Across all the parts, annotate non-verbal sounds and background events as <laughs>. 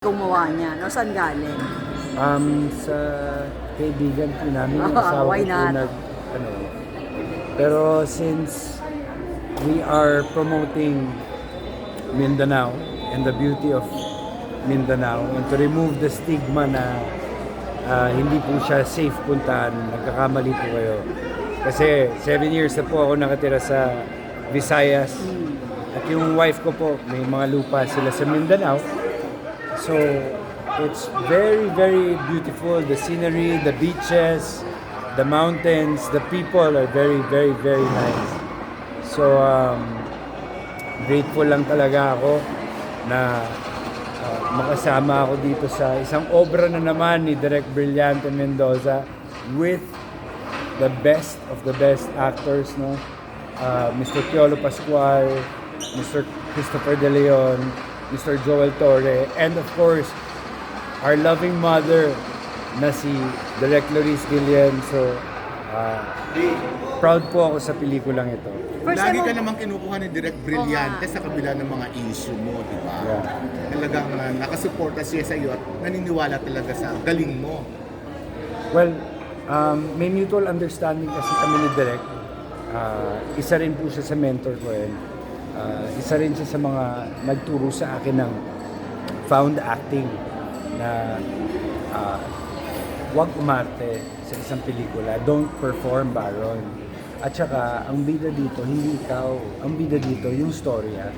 gumawa niya? No, saan galing? Um, sa kaibigan po namin, yung <laughs> asawa why ko po not? nag, ano, pero since we are promoting Mindanao and the beauty of Mindanao and to remove the stigma na ah, hindi po siya safe puntahan, nagkakamali po kayo. Kasi seven years na po ako nakatira sa Visayas at yung wife ko po, may mga lupa sila sa Mindanao. So it's very, very beautiful. The scenery, the beaches, the mountains, the people are very, very, very nice. So um, grateful lang talaga ako na uh, makasama ako dito sa isang obra na naman ni Direk Brillante Mendoza with the best of the best actors, no? Uh, Mr. Piolo Pascual, Mr. Christopher De Leon, Mr. Joel Torre, and of course, our loving mother na si Direk Loris Gillian. So, uh, proud po ako sa pelikulang ito. First Lagi ka namang kinukuha ni Direk Brillante sa kabila ng mga issue mo, di ba? Yeah. Talagang uh, nakasuporta siya sa iyo at naniniwala talaga sa galing mo. Well, um, may mutual understanding kasi kami ni Direk. Ah, isa rin po siya sa mentor ko and ah, isa rin siya sa mga nagturo sa akin ng found acting na ah, wag umarte sa isang pelikula. Don't perform, Baron. At saka, ang bida dito, hindi ikaw. Ang bida dito, yung storya.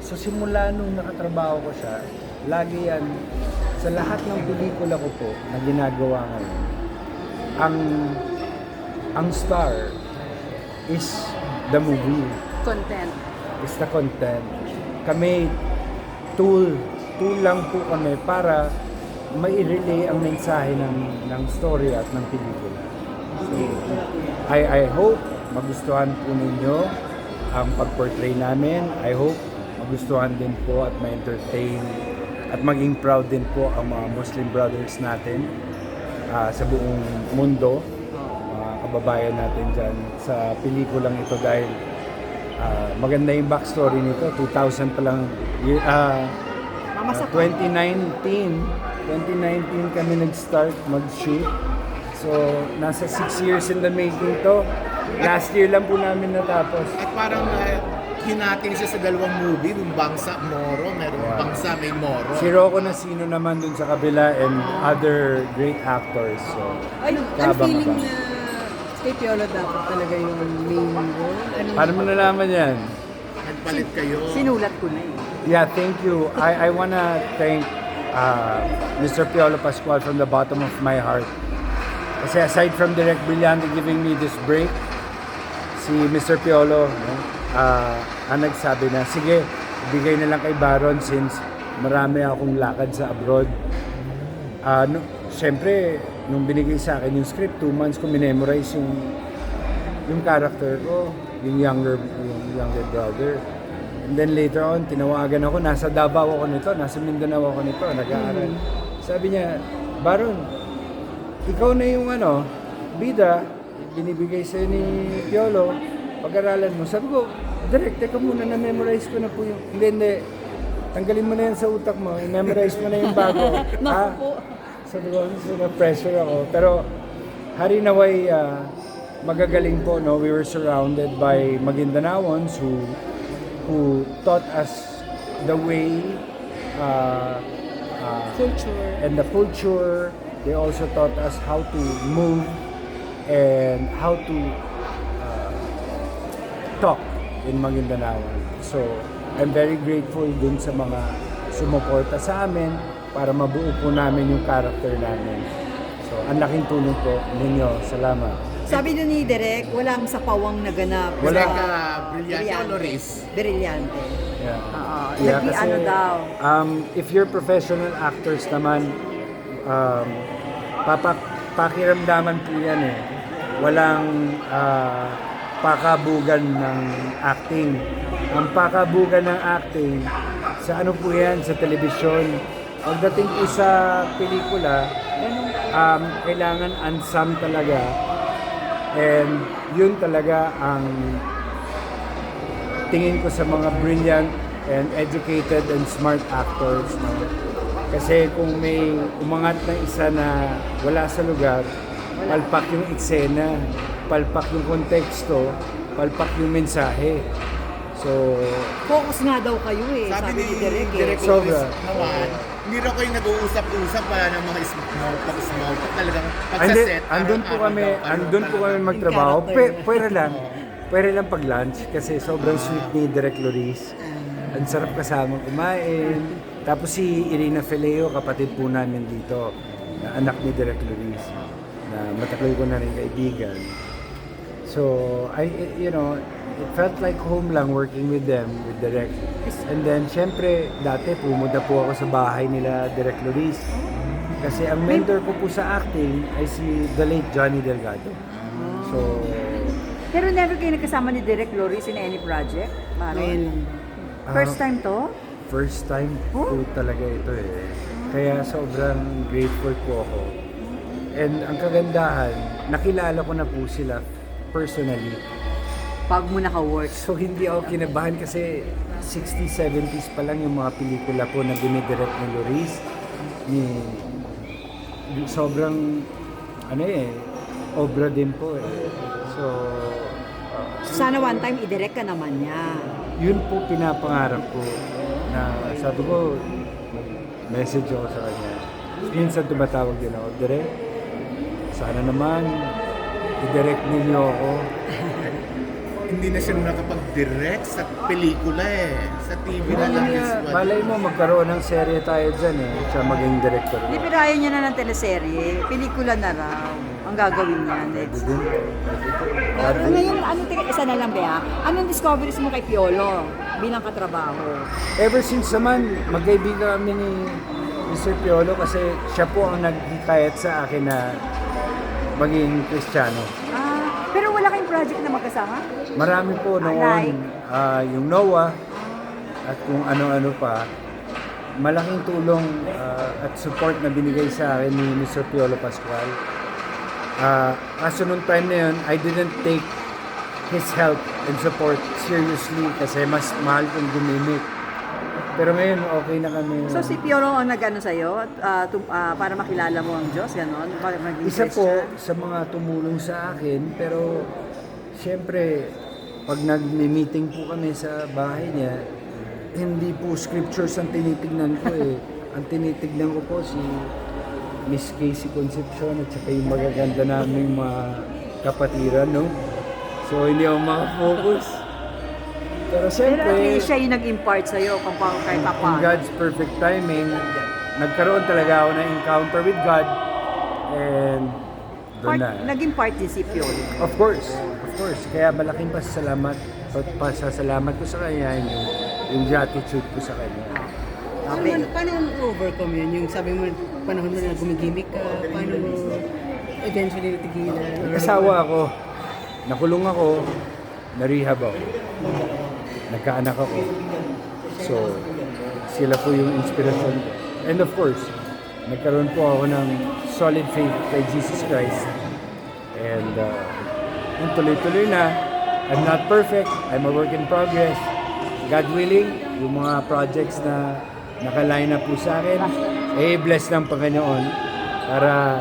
So, simula nung nakatrabaho ko siya, lagi yan, sa lahat ng pelikula ko po na ginagawa ngayon, ang ang star is the movie, Content. The content. Kami, tool, tool lang po kami para mai-relay ang mensahe ng, ng story at ng pelikula. So, I, I hope magustuhan po ninyo ang pag-portray namin. I hope magustuhan din po at ma-entertain at maging proud din po ang mga Muslim brothers natin ah, sa buong mundo, mga kababayan natin dyan sa pelikulang ito dahil ah, maganda yung backstory nito. 2000 pa lang, ah, ah, 2019, 2019 kami nag-start mag-shoot. So, nasa 6 years in the making to. Last year lang po namin natapos. At parang uh, hinating siya sa dalawang movie, yung Bangsa, Moro, merong Wow. Bangsa, may Moro. Si Rocco Nasino naman dun sa kabila and other great actors. So, Ay, I'm Kabang feeling na kay Piolo dapat talaga yung main role. Ano, paano mo nalaman yan? Nagpalit kayo. Sinulat ko na eh. Yeah, thank you. I, I wanna thank uh, Mr. Piolo Pascual from the bottom of my heart. Kasi aside from Direct Brillante giving me this break, si Mr. Piolo no, uh, ang nagsabi na, sige, bigay na lang kay Baron since marami akong lakad sa abroad. Uh, no, Siyempre, nung binigay sa akin yung script, two months ko minemorize yung yung character ko, yung younger yung younger brother. And then later on, tinawagan ako, nasa Davao ako nito, nasa Mindanao ako nito, nag-aaral. Sabi niya, Baron, ikaw na yung ano, bida, binibigay sa'yo ni Piolo, pag-aralan mo. Sabi ko, direct, teka muna, na-memorize ko na po yung, hindi, hindi, tanggalin mo na yan sa utak mo, i-memorize mo na yung bago. <laughs> Ha? Po. Sabi ko, so na-pressure ako. Pero, hari naway, ah, magagaling po, no? We were surrounded by Magindanaons who, who taught us the way, uh, uh, Culture. and the culture. They also taught us how to move and how to uh, talk in Maguindanao. So, I'm very grateful dun sa mga sumuporta sa amin para mabuo po namin yung character namin. So, ang laking tulong po ninyo. Salamat. Sabi doon ni Direk, walang sapawang naganap. Wala. Ka, Brillante o Loris? Brilyante. Yeah. Oo. Yeah, kasi, ano daw. Um, if you're professional actors naman, um, papak pakiramdaman po yan eh. Walang ah, pakabugan ng acting. Ang pakabugan ng acting, sa ano po yan, sa telebisyon. Pagdating po sa pelikula, um, kailangan unsung talaga. And yun talaga ang tingin ko sa mga brilliant and educated and smart actors. No? Kasi kung may umangat na isa na wala sa lugar, palpak yung eksena, palpak yung konteksto, palpak yung mensahe. So, Focus nga daw kayo eh, Sabi sabi, ni ni Direk eh. Direk Sobra. Naman, hindi raw kayo nag-uusap-usap wala ng mga small talk, small talk. Talagang pagsaset. andun po kami, andun po kami magtrabaho. Pe, pwera lang. Pwera lang pag-lunch kasi sobrang sweet ni Direk Loris. Ang sarap kasama kumain. Tapos si Irina Feleo, kapatid po namin dito, na anak ni Direk Loris, na matagal ko na rin kaibigan. So, I, you know, it felt like home lang working with them, with Direk. And then, syempre, dati pumunta po ako sa bahay nila Direk Loris. Kasi ang mentor ko po sa acting ay si the late Johnny Delgado. So, Pero never kayo nagkasama ni Direk Loris in any project? Maro? Ngayon lang. First time to? first time po talaga ito eh. Kaya sobrang grateful po ako. And ang kagandahan, nakilala ko na po sila personally. Pag mo naka-work. So hindi ako kinabahan kasi 60s, 70s pa lang yung mga pelikula po na dinidirect ni Loris. Ni, sobrang, ano eh, obra din po eh. So, So sana one time i-direct ka naman niya. yun po pinapangarap ko na sabi ko, message ako sa kanya. Minsan tumatawag din ako, Direk, sana naman, i-direct ninyo ako. <laughs> Hindi na siya nakapag-direct sa pelikula eh. Sa TV na lang Malay, is what. malay mo, magkaroon ng serye tayo dyan eh, siya maging director. Hindi, pero ayaw niya na ng teleserye. Pelikula na raw. Ang gagawin niya next. Ano ngayon, ano, teka, isa na lang, Bea. Anong discoveries mo kay Piolo bilang katrabaho? Ever since naman, magkaibigan kami ni Mr. Piolo kasi siya po ang naghikayat sa akin na maging Kristiyano. Ah, pero wala kayong project na magkasama? Marami po noon, Like? ah, yung Noah at kung ano-ano pa, malaking tulong ah, at support na binigay sa akin ni Mr. Piolo Pascual. Ah, kaso nung time na yun, I didn't take his help and support seriously kasi mas mahal kong gumimik. Pero ngayon, okay na kami. So si Piolo ang nag-ano sa'yo ah, tum- ah, para makilala mo ang Diyos, gano'n? Para maging Isa po Christian? sa mga tumulong sa akin, pero siyempre, pag nag-meeting po kami sa bahay niya, hindi po scriptures ang tinitignan ko eh. <laughs> ang tinitignan ko po si Miss Casey Concepcion at saka yung magaganda naming mga kapatiran, no? So, hindi ako makafocus. Pero Pero at siyempre, least siya yung nag-impart sa'yo kung pa, kahit pa in. God's perfect timing, nagkaroon talaga ako ng encounter with God and doon Part, na. naging part din si Piolo. Of course, of course. Kaya malaking pasasalamat, pa- pasasalamat ko sa kanya yung, yung gratitude ko sa kanya. So, paano, paano mo overcome yun? Yung sabi mo, panahon mo na gumigimik ka, paano mo eventually natigilan? Nag-asawa ako, nakulong ako, na-rehab ako. Nagkaanak ako. So, sila po yung inspirasyon ko. And of course, nagkaroon po ako ng solid faith kay Jesus Christ. And uh, yung tuloy-tuloy na. I'm not perfect. I'm a work in progress. God willing, yung mga projects na nakaline up po sa akin, eh bless ng Panginoon para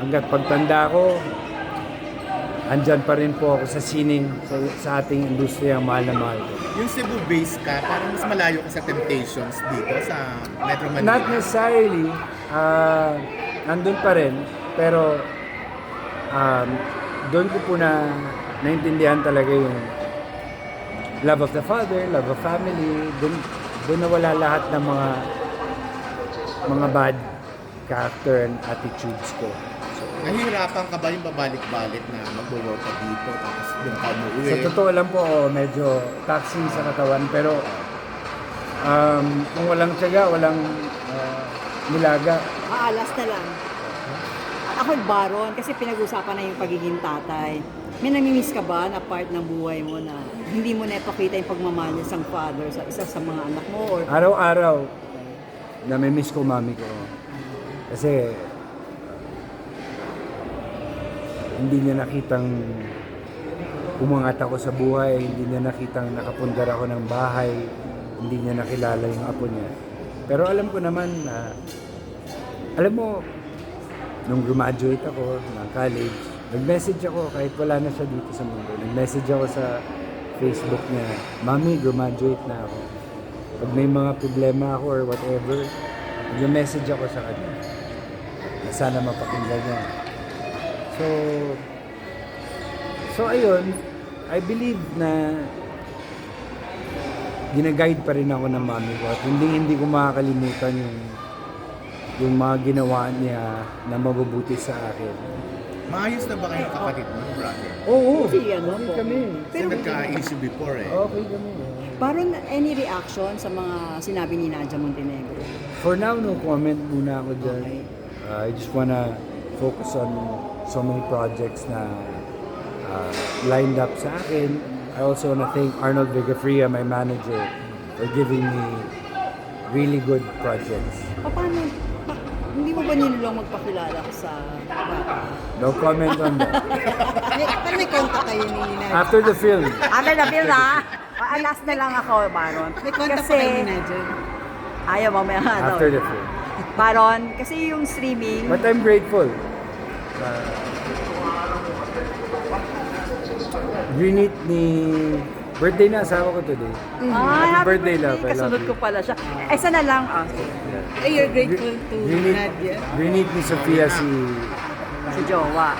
hanggat pagtanda ko, andyan pa rin po ako sa sining sa, sa ating industriya mahal na mahal ko. Yung Cebu base ka, parang mas malayo ka sa Temptations dito sa Metro Manila. Not necessarily, ah nandun pa rin, pero um, doon ko po na naintindihan talaga yung love of the father, love of family, doon, doon nawala lahat ng mga mga bad character and attitudes ko. Nahihirapan ka ba yung babalik-balik na mag-work ka dito tapos doon ka umuwi? Sa totoo lang po, oh, medyo taxing sa katawan. Pero um, kung walang tiyaga, walang uh, nilaga. Maalas na lang. Ako baron kasi pinag-usapan na yung pagiging tatay. May namimiss ka ba na part ng buhay mo na hindi mo napakita yung pagmamahal ng isang father sa isa sa mga anak mo or Araw-araw, namimiss ko mami ko. Kasi hindi niya nakitang umangat ako sa buhay, hindi niya nakitang nakapundar ako ng bahay, hindi niya nakilala yung apo niya. Pero alam ko naman na, alam mo, nung graduate ako ng college, nag-message ako kahit wala na siya dito sa mundo. Nag-message ako sa Facebook niya, Mami, graduate na ako. Pag may mga problema ako or whatever, nag-message ako sa kanya. Na sana mapakinggan niya. So, so ayun, I believe na ginaguide pa rin ako ng mami ko at hindi hindi ko makakalimutan yung yung mga ginawa niya na mabubuti sa akin. Maayos na ba kayong kapatid mo, brother? Oo, Kasi ano okay po. kami. Kasi nagka-issue before eh. Okay kami. Baron, any reaction sa mga sinabi ni Nadia Montenegro? For now, no comment muna ako dyan. Okay. Uh, I just wanna focus on so many projects na uh, lined up sa akin. I also wanna thank Arnold Vigafria, my manager, for giving me really good projects. Pa- Paano, pa- hindi mo ba nilulong magpakilala ka sa? No comment on that. <laughs> May, pero may contact kayo ni Nadia. After the film, Ate na Bill ha? Alas na lang ako, Baron. May contact Kasi, pa kayo ni Nadia. ayaw mamaya nga daw. after the film. Baron, kasi yung streaming, But I'm grateful. Uh, Greenit ni... Birthday na asawa ko today. Ay, Happy birthday, love. I love Kasunod ko pala siya. Eh, sana lang. Ah. Eh, you're grateful to Greenit, Nadia. Greenit ni Sofia si... si Jowa.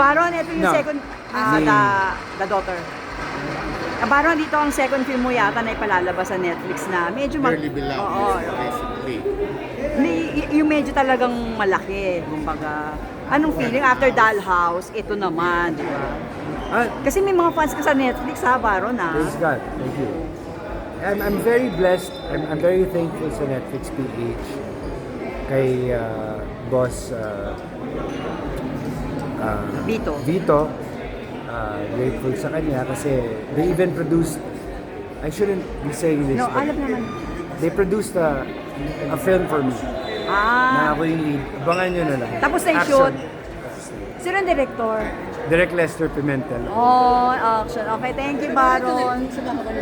Baron, ito yung No. second, ah, Ni- the, the daughter. Ah, Baron, dito ang second film mo yata na ipalalabas sa Netflix na medyo mag... Dearly beloved, Oo. basically. Hindi, y- yung medyo talagang malaki, kumbaga. Anong feeling after Dollhouse, ito naman, di ba? Ah, Kasi may mga fans ka sa Netflix ha, Baron ha? praise God. Thank you. I'm, I'm very blessed. I'm, I'm very thankful sa Netflix PH. Kay uh, boss uh, uh, Vito. Vito. Uh, grateful sa kanya kasi they even produced I shouldn't be saying this No, but alam naman. they produced a, a film for me na Ah, ako yung lead. Abangan nyo na lang. Tapos na yung Action. shoot? sino ang director? Direct Lester Pimentel. Oh, action. Okay, thank you, Baron.